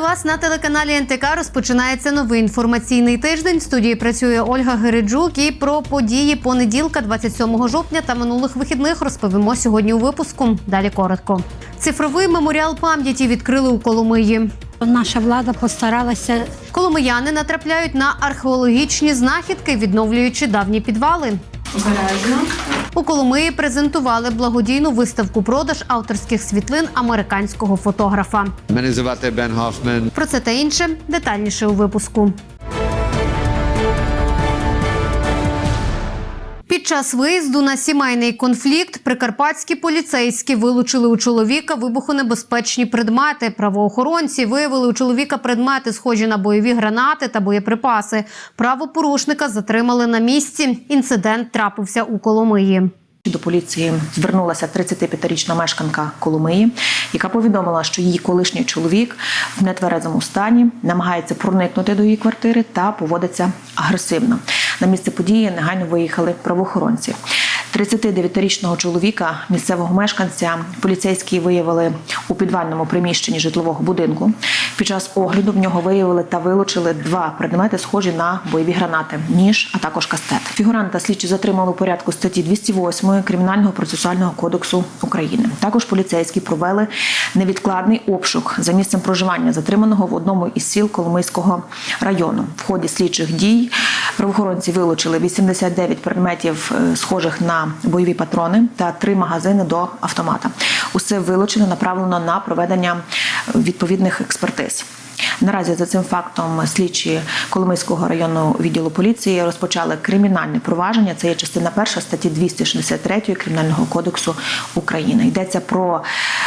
Вітаю вас на телеканалі НТК. Розпочинається новий інформаційний тиждень. В студії працює Ольга Гериджук. І про події понеділка, 27 жовтня та минулих вихідних розповімо сьогодні у випуску. Далі коротко. Цифровий меморіал пам'яті відкрили у Коломиї. Наша влада постаралася Коломияни натрапляють на археологічні знахідки, відновлюючи давні підвали. У Коломиї презентували благодійну виставку продаж авторських світлин американського фотографа. Мене звати Бен Хоффман. Про це та інше детальніше у випуску. Час виїзду на сімейний конфлікт прикарпатські поліцейські вилучили у чоловіка вибухонебезпечні предмети. Правоохоронці виявили у чоловіка предмети, схожі на бойові гранати та боєприпаси. Правопорушника затримали на місці. Інцидент трапився у Коломиї. До поліції звернулася 35-річна мешканка Коломиї, яка повідомила, що її колишній чоловік в нетверезому стані намагається проникнути до її квартири та поводиться агресивно. На місце події негайно виїхали правоохоронці. 39-річного чоловіка, місцевого мешканця, поліцейські виявили у підвальному приміщенні житлового будинку. Під час огляду в нього виявили та вилучили два предмети, схожі на бойові гранати, ніж, а також кастет. Фігуранта слідчі затримали у порядку статті 208 Кримінального процесуального кодексу України. Також поліцейські провели невідкладний обшук за місцем проживання затриманого в одному із сіл Коломийського району. В ході слідчих дій правоохоронці вилучили 89 предметів, е, схожих на бойові патрони, та три магазини до автомата. Усе вилучено направлено на проведення відповідних експертиз. Наразі за цим фактом слідчі Коломийського районного відділу поліції розпочали кримінальне провадження. Це є частина перша статті 263 Кримінального кодексу України. Йдеться про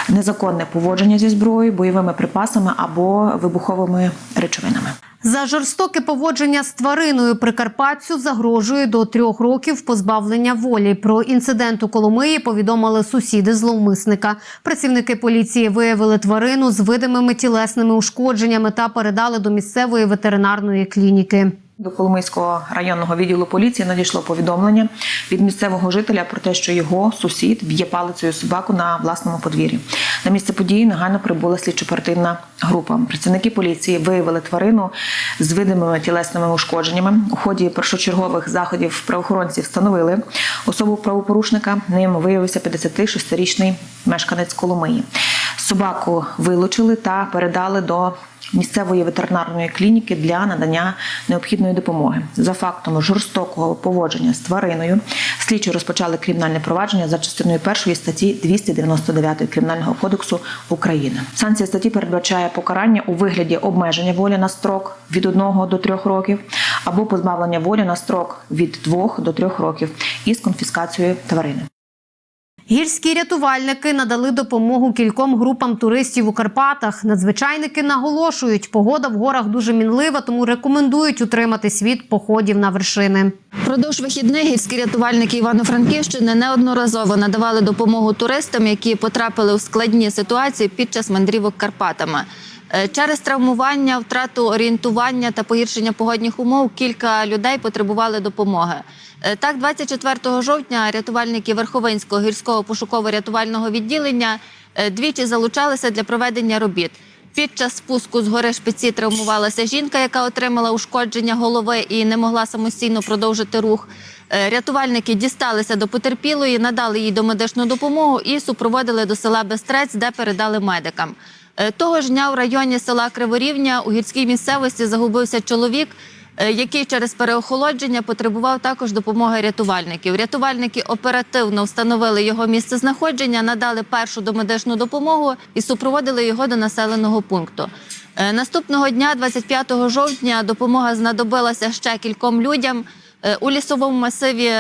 незаконне поводження зі зброєю, бойовими припасами або вибуховими речовинами. За жорстоке поводження з твариною прикарпатцю загрожує до трьох років позбавлення волі. Про інцидент у Коломиї повідомили сусіди зловмисника. Працівники поліції виявили тварину з видимими тілесними ушкодженнями та передали до місцевої ветеринарної клініки. До Коломийського районного відділу поліції надійшло повідомлення від місцевого жителя про те, що його сусід б'є палицею собаку на власному подвір'ї. На місце події негайно прибула слідчо-оперативна група. Працівники поліції виявили тварину з видимими тілесними ушкодженнями. У ході першочергових заходів правоохоронці встановили особу правопорушника. Ним виявився 56-річний мешканець Коломиї. Собаку вилучили та передали до місцевої ветеринарної клініки для надання необхідної допомоги. За фактом жорстокого поводження з твариною слідчі розпочали кримінальне провадження за частиною першої статті 299 Кримінального кодексу України. Санкція статті передбачає покарання у вигляді обмеження волі на строк від 1 до 3 років або позбавлення волі на строк від 2 до 3 років із конфіскацією тварини. Гірські рятувальники надали допомогу кільком групам туристів у Карпатах. Надзвичайники наголошують, погода в горах дуже мінлива, тому рекомендують утриматись від походів на вершини. Продовж вихідних гірські рятувальники Івано-Франківщини неодноразово надавали допомогу туристам, які потрапили у складні ситуації під час мандрівок Карпатами. Е, Через травмування, втрату орієнтування та погіршення погодних умов кілька людей потребували допомоги. Е, Так, 24 жовтня рятувальники Верховинського гірського пошуково-рятувального відділення е, двічі залучалися для проведення робіт. Під час спуску з гори шпиці травмувалася жінка, яка отримала ушкодження голови і не могла самостійно продовжити рух. Рятувальники дісталися до потерпілої, надали їй домедичну допомогу і супроводили до села Бестрець, де передали медикам. Е, Того ж дня в районі села Криворівня у гірській місцевості загубився чоловік, е, який через переохолодження потребував також допомоги рятувальників. Рятувальники оперативно встановили його місце знаходження, надали першу домедичну допомогу і супроводили його до населеного пункту. Е, Наступного дня, 25 жовтня, допомога знадобилася ще кільком людям. У лісовому масиві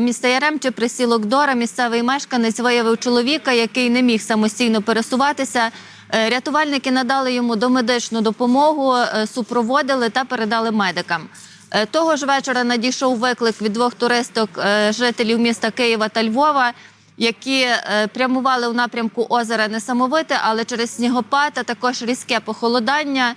міста Яремче присілок Дора місцевий мешканець виявив чоловіка, який не міг самостійно пересуватися. Е, Рятувальники надали йому домедичну допомогу, е, супроводили та передали медикам. Е, Того ж вечора надійшов виклик від двох туристок, жителів міста Києва та Львова, які прямували у напрямку озера Несамовите, але через снігопад та також різке похолодання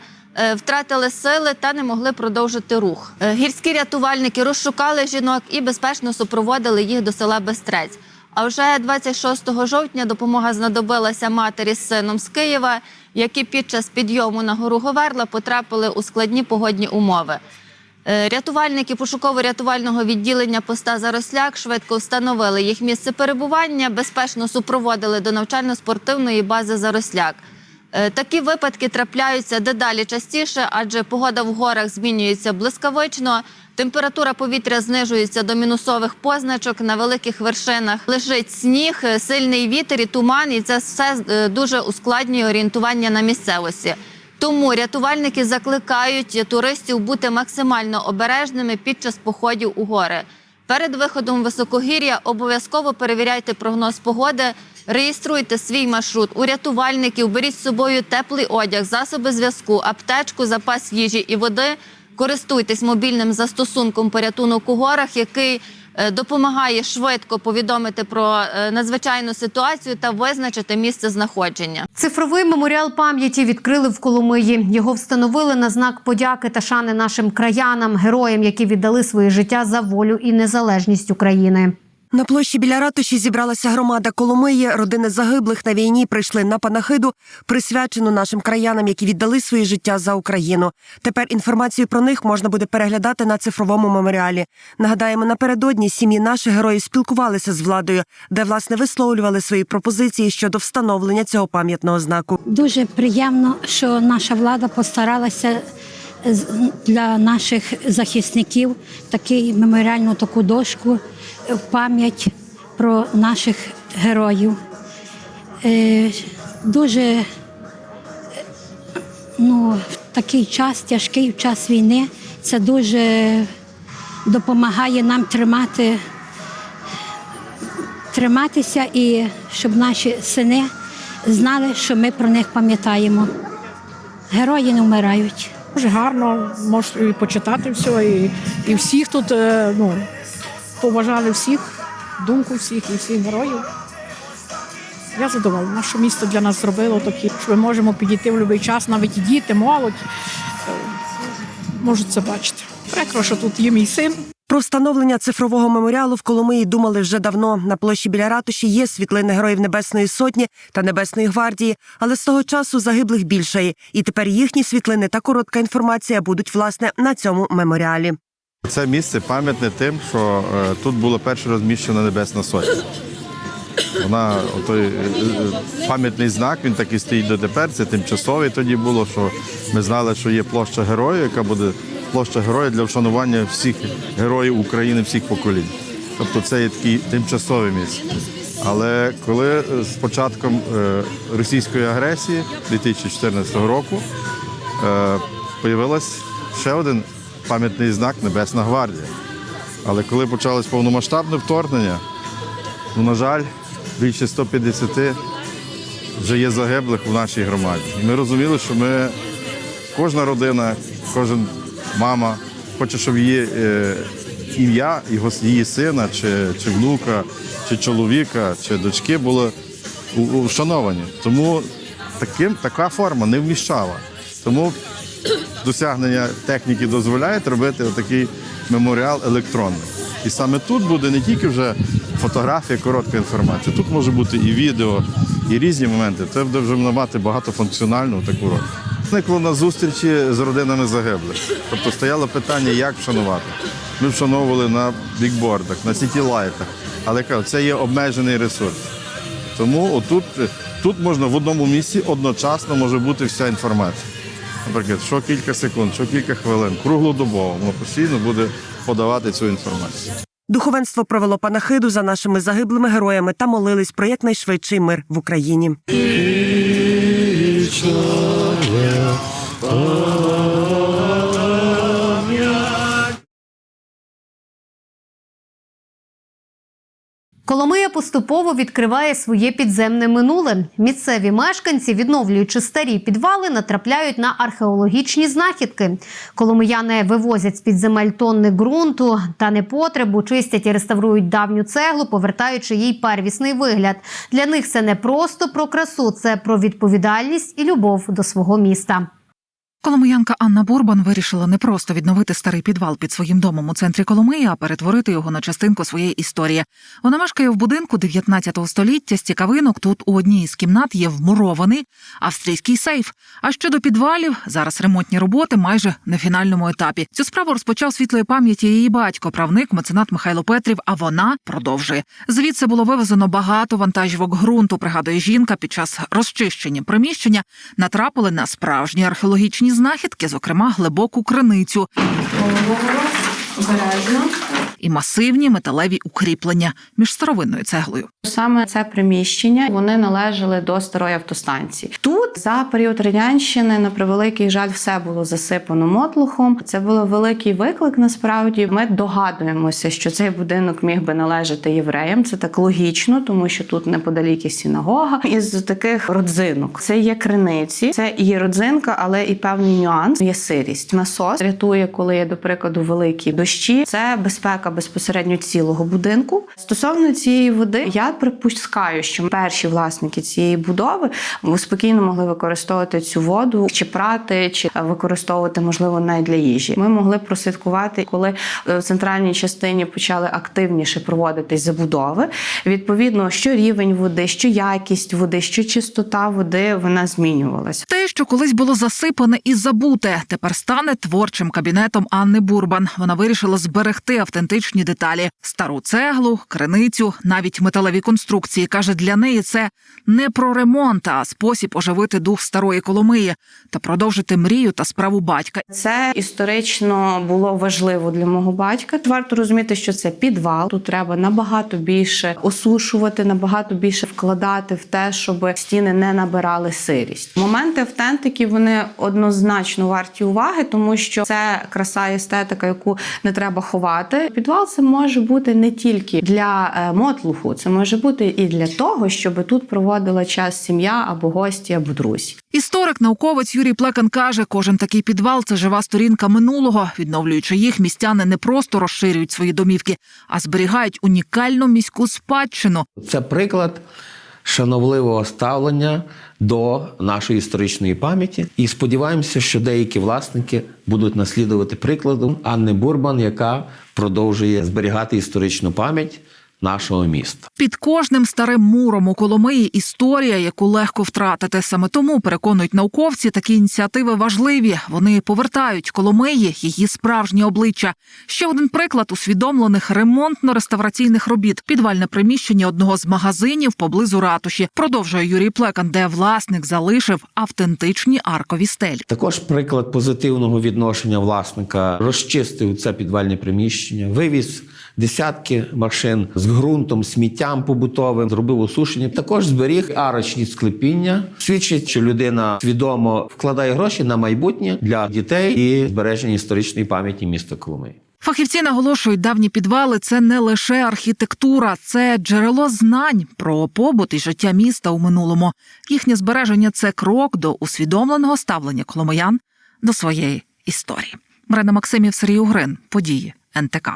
втратили сили та не могли продовжити рух. Гірські рятувальники розшукали жінок і безпечно супроводили їх до села Бестрець. А вже 26 жовтня допомога знадобилася матері з сином з Києва, які під час підйому на гору Говерла потрапили у складні погодні умови. Е, Рятувальники пошуково-рятувального відділення поста Заросляк швидко встановили їх місце перебування, безпечно супроводили до навчально-спортивної бази Заросляк. Е, Такі випадки трапляються дедалі частіше, адже погода в горах змінюється блискавично. Температура повітря знижується до мінусових позначок. На великих вершинах лежить сніг, е, сильний вітер і туман, і це все е, дуже ускладнює орієнтування на місцевості. Тому рятувальники закликають туристів бути максимально обережними під час походів у гори. Перед виходом високогір'я обов'язково перевіряйте прогноз погоди, реєструйте свій маршрут у рятувальників, беріть з собою теплий одяг, засоби зв'язку, аптечку, запас їжі і води. Користуйтесь мобільним застосунком порятунок у горах, який е, допомагає швидко повідомити про е, надзвичайну ситуацію та визначити місце знаходження. Цифровий меморіал пам'яті відкрили в Коломиї. Його встановили на знак подяки та шани нашим краянам, героям, які віддали своє життя за волю і незалежність України. На площі біля ратуші зібралася громада Коломиї. Родини загиблих на війні прийшли на панахиду, присвячену нашим краянам, які віддали своє життя за Україну. Тепер інформацію про них можна буде переглядати на цифровому меморіалі. Нагадаємо, напередодні сім'ї наших героїв спілкувалися з владою, де власне висловлювали свої пропозиції щодо встановлення цього пам'ятного знаку. Дуже приємно, що наша влада постаралася для наших захисників такий меморіальну таку дошку в пам'ять про наших героїв. Е, Дуже е, ну, в такий час, тяжкий в час війни, це дуже допомагає нам тримати триматися і щоб наші сини знали, що ми про них пам'ятаємо. Герої не вмирають. Дуже гарно, можеш і почитати все, і, і всіх тут е, ну, поважали всіх, думку всіх і всіх героїв. Я задоволена, що місто для нас зробило такі, що ми можемо підійти в будь-який час, навіть діти, молодь е, можуть це бачити. Прикро, що тут є мій син. Про встановлення цифрового меморіалу в Коломиї думали вже давно. На площі біля ратуші є світлини героїв Небесної Сотні та Небесної гвардії, але з того часу загиблих більше. І тепер їхні світлини та коротка інформація будуть власне на цьому меморіалі. Це місце пам'ятне тим, що е, тут було перше розміщена Небесна Сотня. Вона той е, пам'ятний знак, він такий стоїть дотепер. Це тимчасовий тоді було, що ми знали, що є площа героїв, яка буде площа героїв для вшанування всіх героїв України, всіх поколінь. Тобто це є таке тимчасове місце. Але коли е, з початком е, російської агресії 2014 року появилась ще один пам'ятний знак Небесна гвардія. Але коли почалось повномасштабне вторгнення, ну, на жаль, більше 150 вже є загиблих у нашій громаді. Ми розуміли, що ми, кожна родина, кожен мама хоче, щоб її е, ім'я його, її сина, чи, чи внука, чи чоловіка, чи дочки були вшановані. Тому таким, така форма не вміщала. Тому досягнення техніки дозволяють робити такий меморіал електронний. І саме тут буде не тільки вже фотографія, коротка інформація. Тут може бути і відео, і різні моменти. Це буде вже мати багатофункціональну таку роль. Зникло на зустрічі з родинами загиблих. Тобто стояло питання, як вшанувати. Ми вшановували на бікбордах, на сітілайтах. Але кажу, це є обмежений ресурс. Тому отут, тут можна в одному місці одночасно може бути вся інформація. Наприклад, що кілька секунд, що кілька хвилин, круглодобово, воно постійно буде подавати цю інформацію. Духовенство провело панахиду за нашими загиблими героями та молились про якнайшвидший мир в Україні. Коломия поступово відкриває своє підземне минуле. Місцеві мешканці, відновлюючи старі підвали, натрапляють на археологічні знахідки. Коломияни вивозять з під земель тонни ґрунту та непотребу, чистять і реставрують давню цеглу, повертаючи їй первісний вигляд. Для них це не просто про красу, це про відповідальність і любов до свого міста. Коломиянка Анна Бурбан вирішила не просто відновити старий підвал під своїм домом у центрі Коломиї, а перетворити його на частинку своєї історії. Вона мешкає в будинку 19 століття. З цікавинок тут у одній із кімнат є вмурований австрійський сейф. А щодо підвалів, зараз ремонтні роботи майже на фінальному етапі. Цю справу розпочав світлої пам'яті її батько, правник меценат Михайло Петрів. А вона продовжує. Звідси було вивезено багато вантажівок ґрунту. Пригадує жінка під час розчищення приміщення натрапили на справжні археологічні знахідки, зокрема глибоку криницю і масивні металеві укріплення між старовинною цеглою. Саме це приміщення вони належали до старої автостанції. Тут за період радянщини, на превеликий жаль, все було засипано мотлухом. Це був великий виклик. Насправді ми догадуємося, що цей будинок міг би належати євреям. Це так логічно, тому що тут неподалік є синагога. Із таких родзинок це є криниці, це і родзинка, але і певний нюанс є сирість. Насос рятує, коли є, до прикладу, великі дощі. Це безпека безпосередньо цілого будинку. Стосовно цієї води, я припускаю, що перші власники цієї будови спокійно могли використовувати цю воду, чи прати, чи використовувати можливо навіть для їжі. Ми могли прослідкувати, коли в центральній частині почали активніше проводитись забудови. Відповідно, що рівень води, що якість води, що чистота води вона змінювалася. Те, що колись було засипане і забуте, тепер стане творчим кабінетом Анни Бурбан. Вона вирішила зберегти автентичні деталі: стару цеглу, криницю, навіть металеві конструкції. каже, для неї це не про ремонт, а спосіб оживити дух старої Коломиї та продовжити мрію та справу батька. Це історично було важливо для мого батька. Варто розуміти, що це підвал. Тут треба набагато більше осушувати, набагато більше вкладати в те, щоб стіни не набирали сирість. Моменти автентики вони однозначно варті уваги, тому що це краса естетика, яку не треба ховати. Підвал це може бути не тільки для е, мотлуху, це може бути і для того, щоб тут проводила час сім'я або гості, або друзі. Історик, науковець Юрій Плекан каже, кожен такий підвал це жива сторінка минулого. Відновлюючи їх, містяни не просто розширюють свої домівки, а зберігають унікальну міську спадщину. Це приклад шановливого ставлення до нашої історичної пам'яті. І сподіваємося, що деякі власники будуть наслідувати прикладом Анни Бурбан, яка продовжує зберігати історичну пам'ять нашого міста. Під кожним старим муром у Коломиї історія, яку легко втратити. Саме тому переконують науковці, такі ініціативи важливі. Вони повертають Коломиї її справжнє обличчя. Ще один приклад усвідомлених ремонтно-реставраційних робіт. Підвальне приміщення одного з магазинів поблизу ратуші. Продовжує Юрій Плекан, де власник залишив автентичні аркові стелі. Також приклад позитивного відношення власника розчистив це підвальне приміщення, вивіз десятки машин з ґрунтом, сміттям побутовим, зробив осушення. Також зберіг арочні склепіння. Свідчить, що людина свідомо вкладає гроші на майбутнє для дітей і збереження історичної пам'яті міста Коломиї. Фахівці наголошують, давні підвали це не лише архітектура, це джерело знань про побут і життя міста у минулому. Їхнє збереження це крок до усвідомленого ставлення коломиян до своєї історії. Марина Максимів, Сергій Угрин, події НТК.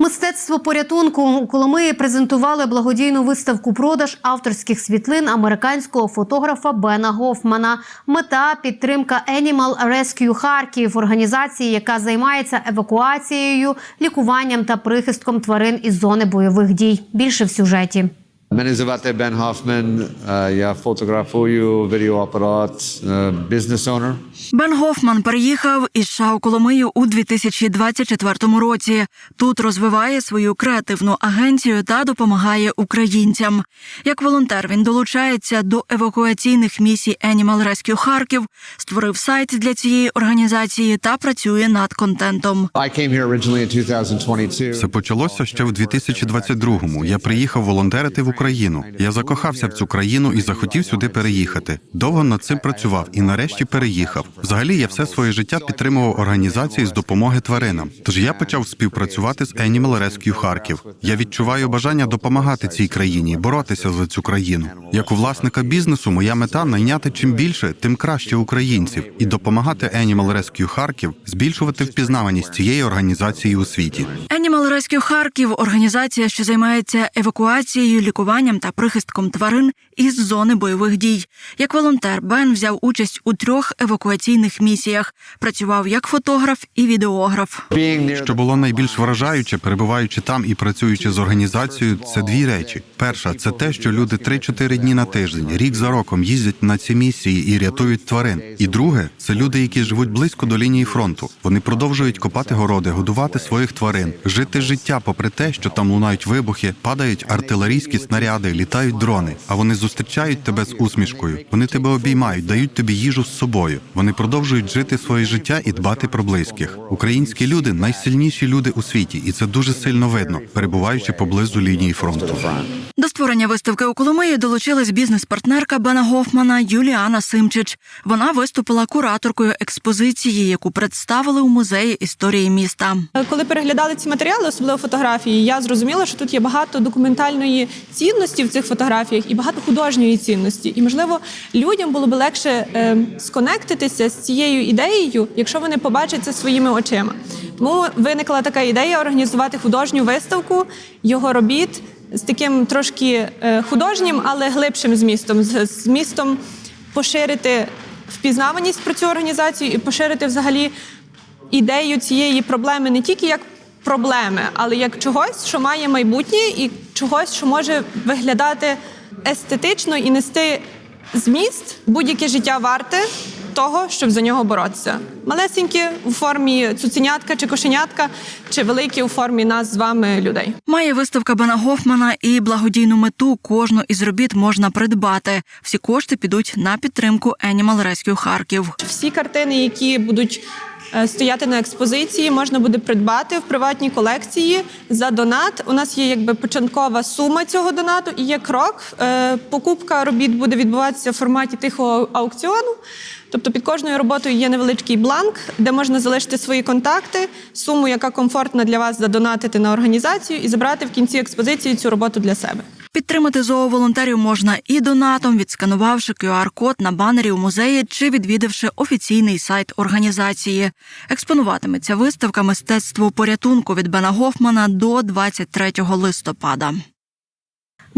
Мистецтво порятунку у Коломиї презентували благодійну виставку продаж авторських світлин американського фотографа Бена Гофмана. Мета підтримка Animal Rescue Харків, організації, яка займається евакуацією, лікуванням та прихистком тварин із зони бойових дій. Більше в сюжеті. Мене звати Бен Хоффман. Е, Я фотографую, відеоапарат, е, бізнес-онер. Бен Гофман переїхав із США у Коломию у 2024 році. Тут розвиває свою креативну агенцію та допомагає українцям. Як волонтер він долучається до евакуаційних місій Animal Rescue Харків, створив сайт для цієї організації та працює над контентом. I came here originally in 2022. Все почалося ще в 2022-му. Я приїхав волонтерити в Україну. Я закохався в цю країну і захотів сюди переїхати. Довго над цим працював і нарешті переїхав. Взагалі, я все своє життя підтримував організації з допомоги тваринам. Тож я почав співпрацювати з Animal Rescue Харків. Я відчуваю бажання допомагати цій країні, боротися за цю країну. Як у власника бізнесу, моя мета найняти чим більше, тим краще українців і допомагати Animal Rescue Харків збільшувати впізнаваність цієї організації у світі. Animal Rescue Харків організація, що займається евакуацією, лікуванням та прихистком тварин із зони бойових дій. Як волонтер Бен взяв участь у трьох евакуаційних місіях. Працював як фотограф і відеограф. Що було найбільш вражаюче, перебуваючи там і працюючи з організацією, це дві речі. Перша це те, що люди 3-4 дні на тиждень, рік за роком їздять на ці місії і рятують тварин. І друге, це люди, які живуть близько до лінії фронту. Вони продовжують копати городи, годувати своїх тварин, жити життя, попри те, що там лунають вибухи, падають артилерійські снаряди, літають дрони. А вони зустрічають тебе з усмішкою. Вони тебе обіймають, дають тобі їжу з собою. Вони продовжують жити своє життя і дбати про близьких. Українські люди найсильніші люди у світі, і це дуже сильно видно, перебуваючи поблизу лінії фронту. До створення виставки у Коломиї долучилась бізнес-партнерка Бена Гофмана Юліана Симчич. Вона виступила кураторкою експозиції, яку представили у музеї історії міста. Коли переглядали ці матеріали, особливо фотографії, я зрозуміла, що тут є багато документальної цінності в цих фотографіях і багато художньої цінності. І можливо, людям було б легше е, сконектитися з цією ідеєю, якщо вони побачать це своїми очима. Тому виникла така ідея організувати художню виставку його робіт з таким трошки е, художнім, але глибшим змістом, з змістом поширити впізнаваність про цю організацію і поширити взагалі ідею цієї проблеми не тільки як проблеми, але як чогось, що має майбутнє, і чогось, що може виглядати естетично і нести зміст будь-яке життя варте того, щоб за нього боротися. Малесенькі у формі цуценятка чи кошенятка, чи великі у формі нас з вами людей. Має виставка Бена Гофмана і благодійну мету. Кожну із робіт можна придбати. Всі кошти підуть на підтримку Animal Rescue Харків. Всі картини, які будуть стояти на експозиції, можна буде придбати в приватній колекції за донат. У нас є якби початкова сума цього донату і є крок. Е, Покупка робіт буде відбуватися в форматі тихого аукціону. Тобто під кожною роботою є невеличкий бланк, де можна залишити свої контакти, суму, яка комфортна для вас, задонатити на організацію і забрати в кінці експозиції цю роботу для себе. Підтримати зооволонтерів можна і донатом, відсканувавши QR-код на банері у музеї чи відвідавши офіційний сайт організації. Експонуватиметься виставка мистецтво порятунку від Бена Гофмана до 23 листопада.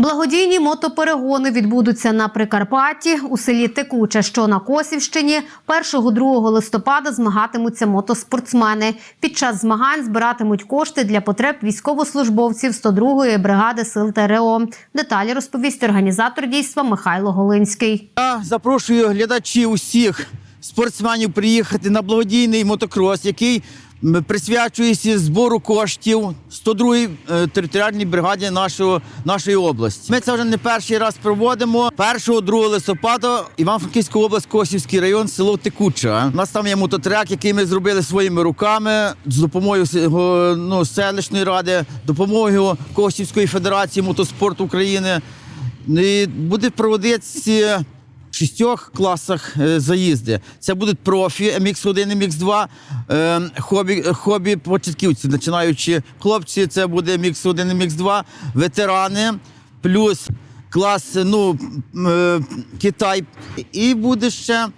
Благодійні мотоперегони відбудуться на Прикарпатті у селі Текуче, що на Косівщині. 1-2 листопада змагатимуться мотоспортсмени. Під час змагань збиратимуть кошти для потреб військовослужбовців 102-ї бригади сил ТРО. Деталі розповість організатор дійства Михайло Голинський. Я запрошую глядачів усіх спортсменів приїхати на благодійний мотокрос, який присвячується збору коштів 102-й е, територіальній бригаді нашого, нашої області. Ми це вже не перший раз проводимо. 1-2 листопада Іван-Франківська область, Косівський район, село Текуча. У нас там є мототрек, який ми зробили своїми руками з допомогою ну, селищної ради, допомогою Косівської федерації мотоспорту України. І буде проводитися шістьох класах е, заїзди. Це будуть профі MX1, MX2, е, хобі, хобі початківці, починаючи хлопці, це буде MX1, MX2, ветерани, плюс клас ну, е, Китай. І буде ще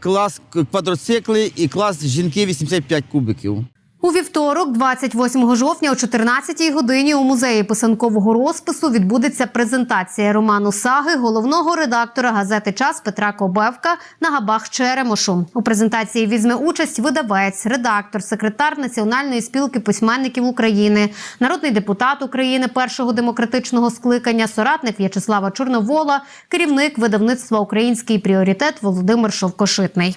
клас квадроцикли і клас жінки 85 кубиків. У вівторок, 28 жовтня, о 14 годині у музеї писанкового розпису відбудеться презентація роману Саги головного редактора газети Час Петра Кобевка на габах Черемошу. У презентації візьме участь видавець, редактор, секретар Національної спілки письменників України, народний депутат України першого демократичного скликання, соратник В'ячеслава Чорновола, керівник видавництва Український пріоритет Володимир Шовкошитний.